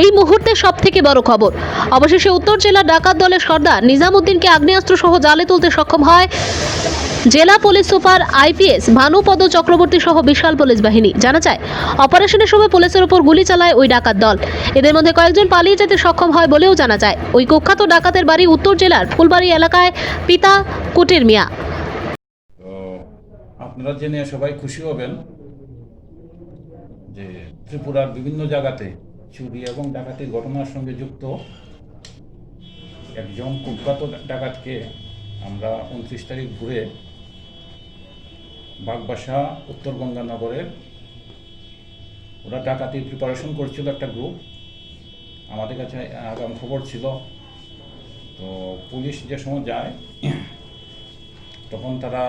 এই মুহূর্তে সব থেকে বড় খবর। অবশেষে উত্তর জেলার ডাকাত দলের সর্দার নিজামুদ্দিনকে আগ্নেয়াস্ত্র সহ জালে তুলতে সক্ষম হয় জেলা police super IPS Bhanupada Chakraborty সহ বিশাল পুলিশ বাহিনী। জানা যায়, অপারেশনের সময় পুলিশের উপর গুলি চালায় ওই ডাকাত দল। এদের মধ্যে কয়েকজন পালিয়ে যেতে সক্ষম হয় বলেও জানা যায়। ওই কুখ্যাত ডাকাতের বাড়ি উত্তর জেলার ফুলবাড়ি এলাকায় পিতা কুটির মিয়া। আপনারা জেনে সবাই খুশি হবেন যে ত্রিপুরার বিভিন্ন জায়গাতে চুরি এবং ডাকাতির ঘটনার সঙ্গে যুক্ত একজন কুখ্যাত ডাকাতকে আমরা উনত্রিশ তারিখ ঘুরে বাগবাসা, উত্তর গঙ্গানগরের ওরা ডাকাতির প্রিপারেশন করছিল একটা গ্রুপ আমাদের কাছে আগাম খবর ছিল। তো পুলিশ যে সময় যায়, তখন তারা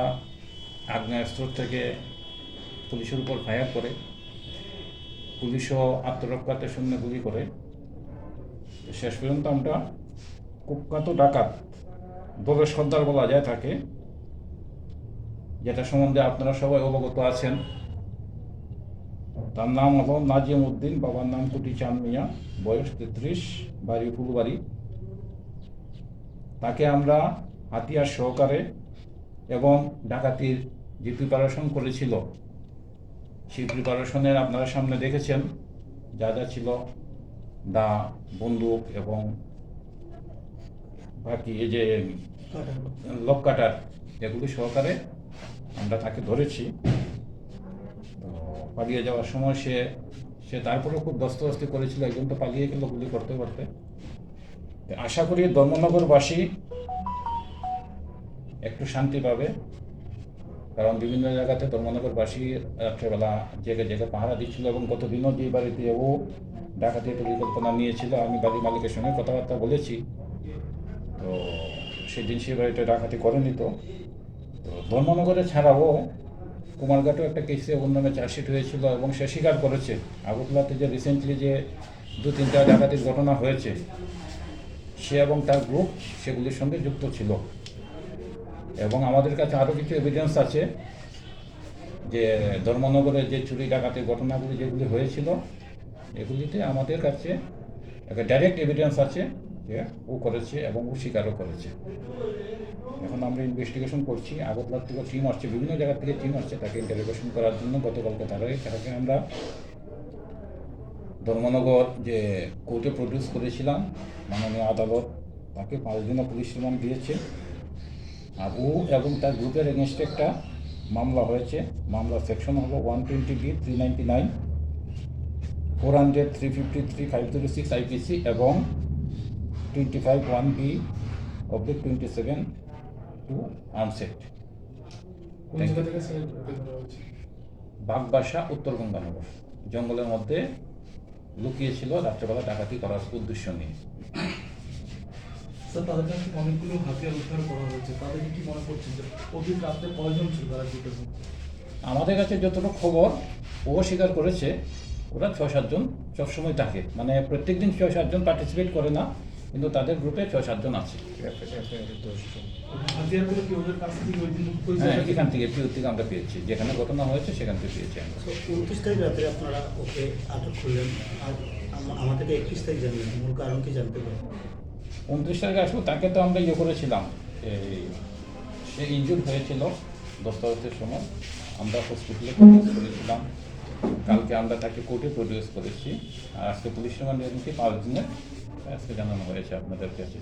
আগ্নেয়াস্ত্র থেকে পুলিশের উপর ফায়ার করে। পুলিশও আত্মরক্ষাতে শূন্য গুলি করে শেষ পর্যন্ত আমরা কুখ্যাত ডাকাত দলের সর্দার বলা যায় তাকে, যেটা সম্বন্ধে আপনারা সবাই অবগত আছেন। তার নাম হলো নাজিম উদ্দিন, বাবার নাম কুটি চাঁদ মিয়া, বয়স তেত্রিশ, বাড়ি ফুলবাড়ি। তাকে আমরা হাতিয়ার সহকারে এবং ডাকাতির যে প্রিপারেশন করেছিল। সেই প্রিপারেশনের আপনারা সামনে দেখেছেন, যা যা ছিল, দা, বন্দুক এবং বাকি এই যে লক কাটার এগুলি সহকারে আমরা তাকে ধরেছি। তো পালিয়ে যাওয়ার সময় সে সে তারপরেও খুব দস্তদস্তি করেছিল, একজন তো পালিয়ে গেল গুলি করতে করতে। আশা করি ধর্মনগরবাসী একটু শান্তি পাবে। কারণ বিভিন্ন জায়গাতে ধর্মনগরবাসী রাত্রেবেলা জেগে জেগে পাহারা দিচ্ছিল এবং গত দিনও যে বাড়িতে ও ডাকাতির পরিকল্পনা নিয়েছিল, আমি বাড়ির মালিকের সঙ্গে কথাবার্তা বলেছি। তো সেদিন সে বাড়িতে ডাকাতি করেনি তো। তো ধর্মনগরে ছাড়াও কুমারঘাটও একটা কেসে ওর নামে চার্জশিট হয়েছিল এবং সে স্বীকার করেছে। আগরতলাতে যে রিসেন্টলি যে দু, তিনটা ডাকাতির ঘটনা হয়েছে, সে এবং তার গ্রুপ সেগুলির সঙ্গে যুক্ত ছিল। এবং আমাদের কাছে আরও কিছু এভিডেন্স আছে যে ধর্মনগরে যে চুরি ডাকাতির ঘটনাগুলি যেগুলি হয়েছিল, এগুলিতে আমাদের কাছে একটা ডাইরেক্ট এভিডেন্স আছে যে ও করেছে এবং ও স্বীকারও করেছে। এখন আমরা ইনভেস্টিগেশন করছি, আগরতলার থেকে টিম আসছে, বিভিন্ন জায়গা থেকে টিম আসছে তাকে ইন্টারোগেশন করার জন্য। গতকালকে তারাই তাকে আমরা ধর্মনগর যে কোর্টে প্রডিউস করেছিলাম, মাননীয় আদালত তাকে পাঁচ দিনের পুলিশ রিমান্ড দিয়েছে। আর ও এবং তার গ্রুপের এগেনস্টে একটা মামলা হয়েছে। মামলা সেকশন হলো one twenty B three ninety nine four hundred three fifty three five zero six IPC এবং twenty five one B oblique twenty seven two আনসেট বাগবাসা উত্তর গঙ্গানগর। জঙ্গলের মধ্যে লুকিয়েছিল রাত্রেবেলা ডাকাতি করার উদ্দেশ্য নিয়ে। স্যার তাদের কাছে অনেকগুলো হাতিয়ার উদ্ধার করা হয়েছে। তাদেরকে কি মনে করছেন যে অধিক রাত্রে কয়জন ছিল তারা গ্রুপের আমাদের কাছে যতটুকু খবর ও স্বীকার করেছে ওরা ছয় সাতজন সবসময় থাকে। মানে প্রত্যেক দিন ছয় সাতজন পার্টিসিপেট করে না কিন্তু তাদের গ্রুপে ছয় সাতজন আছে। হ্যাঁ এখান থেকে পিও থেকে আমরা পেয়েছি। যেখানে ঘটনা হয়েছে সেখান থেকে পেয়েছি আমরা। উনত্রিশ তারিখ রাত্রে আপনারা ওকে আটক করলেন। আর আমাদেরকে একত্রিশ তারিখ জানলেন মূল কারণ কি জানতে পারেন উনত্রিশ তারিখে আসব, তাকে তো আমরা ইয়ে করেছিলাম সে ইনজুর হয়েছিল দস্তাবেজের সময় আমরা হসপিটালে প্রডিউস করেছিলাম। কালকে আমরা তাকে কোর্টে প্রডিউস করেছি। আর আজকে পুলিশ রিমান্ড পাঁচ দিনে, আজকে জানানো হয়েছে আপনাদের কাছে।